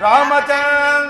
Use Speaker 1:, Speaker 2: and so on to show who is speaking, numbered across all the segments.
Speaker 1: rahmeten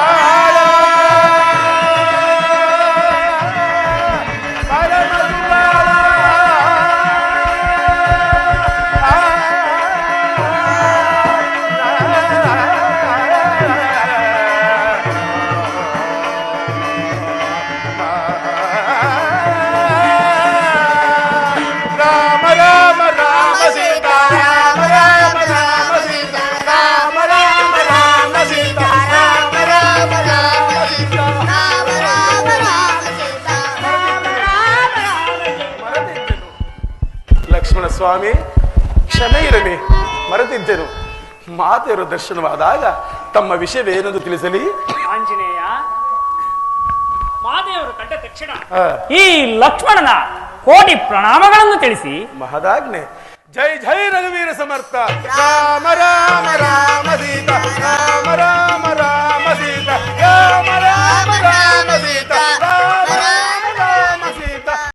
Speaker 1: Bye. Lakshmana ಸ್ವಾಮಿ ಕ್ಷಮೆ ಇರಲಿ ಮರೆತಿದ್ದೆನು. ಮಾತೆಯರು ದರ್ಶನವಾದಾಗ ತಮ್ಮ ವಿಷಯವೇನೆಂದು ತಿಳಿಸಲಿ?
Speaker 2: ಆಂಜನೇಯ ಮಾತೆಯವರು ಕಂಡ ತಕ್ಷಣ ಈ ಲಕ್ಷ್ಮಣನ ಕೋಟಿ ಪ್ರಣಾಮಗಳನ್ನು ತಿಳಿಸಿ.
Speaker 1: ಮಹದಾಜ್ಞೆ ಜೈ ಜೈ ರಘುವೀರ ಸಮರ್ಥ. ರಾಮ ರಾಮ